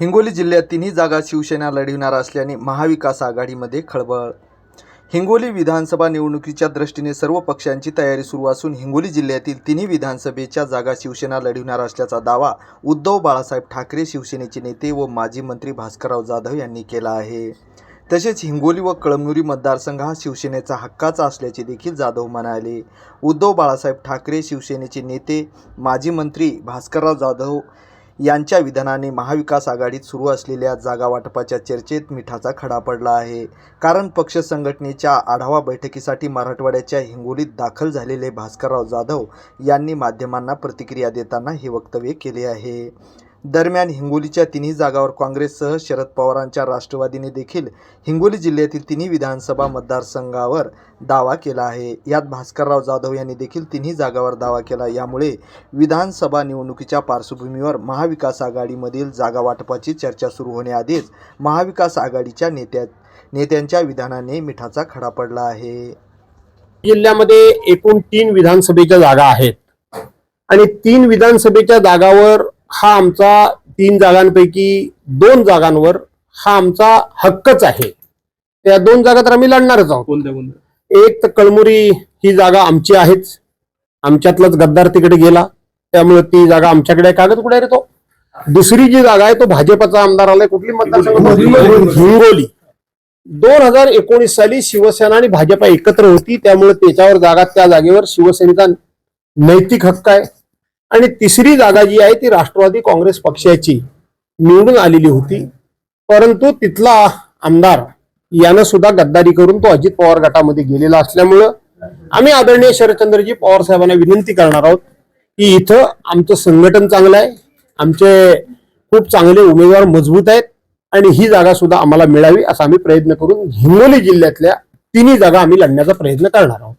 हिंगोली जिल्ह्यात तिन्ही जागा शिवसेना लढविणार असल्याने महाविकास आघाडीमध्ये खळबळ. हिंगोली विधानसभा निवडणुकीच्या दृष्टीने सर्व पक्षांची तयारी सुरू असून हिंगोली जिल्ह्यातील तिन्ही विधानसभेच्या जागा शिवसेना लढविणार असल्याचा दावा उद्धव बाळासाहेब ठाकरे शिवसेनेचे नेते व माजी मंत्री भास्करराव जाधव यांनी केला आहे. तसेच हिंगोली व कळमनुरी मतदारसंघ हा शिवसेनेचा हक्काचा असल्याचे देखील जाधव म्हणाले. उद्धव बाळासाहेब ठाकरे शिवसेनेचे नेते माजी मंत्री भास्करराव जाधव यांच्या विधानाने महाविकास आघाडीत सुरू असलेल्या जागा वाटपाच्या चर्चेत मिठाचा खडा पडला आहे. कारण पक्ष संघटनेच्या आढावा बैठकीसाठी मराठवाड्याच्या हिंगोलीत दाखल झालेले भास्करराव जाधव यांनी माध्यमांना प्रतिक्रिया देताना हे वक्तव्य केले आहे. दरम्यान हिंगोलीच्या तिन्ही जागावर काँग्रेससह शरद पवारांच्या राष्ट्रवादीने देखील हिंगोली जिल्ह्यातील तिन्ही विधानसभा मतदारसंघावर दावा केला आहे. यात भास्करराव जाधव यांनी देखील तिन्ही जागावर दावा केला. यामुळे विधानसभा निवडणुकीच्या पार्श्वभूमीवर महाविकास आघाडीमधील जागा वाटपाची चर्चा सुरू होण्याआधीच महाविकास आघाडीच्या नेत्या नेत्यांच्या विधानाने मिठाचा खडा पडला आहे. जिल्ह्यामध्ये एकूण तीन विधानसभेच्या जागा आहेत. आणि तीन विधानसभेच्या जागावर हा आमचा तीन जागांपैकी दोन जागांवर हा आमचा हक्कच आहे. त्या दोन जागा तर आम्ही लढणारच आहोत. कोणत्या कोणत्या? एक तर कळमुरी ही जागा आमची आहेच. आमच्यातलाच गद्दार तिकडे गेला. त्यामुळे ती जागा आमच्याकडे आहे. कागद कुठे रे तो? दुसरी जी जागा आहे तो भाजपचा आमदार आलाय कुठली मतदारसंघ हिंगोली. दोन हजार एकोणीस साली शिवसेना आणि भाजपा एकत्र होती. त्यामुळे त्याच्यावर जागा त्या जागेवर शिवसेनेचा नैतिक हक्क आहे. आणि तिसरी जागा जी आहे ती राष्ट्रवादी काँग्रेस पक्षाची निवडून आलेली होती. परंतु तिथला आमदार यानं सुद्धा गद्दारी करून तो अजित पवार गटामध्ये गेलेला असल्यामुळं आम्ही आदरणीय शरदचंद्रजी पवार साहेबांना विनंती करणार आहोत की इथं आमचं संघटन चांगलं आहे आमचे खूप चांगले उमेदवार मजबूत आहेत आणि ही जागा सुद्धा आम्हाला मिळावी असा आम्ही प्रयत्न करून हिंगोली जिल्ह्यातल्या तिन्ही जागा आम्ही लढण्याचा प्रयत्न करणार आहोत.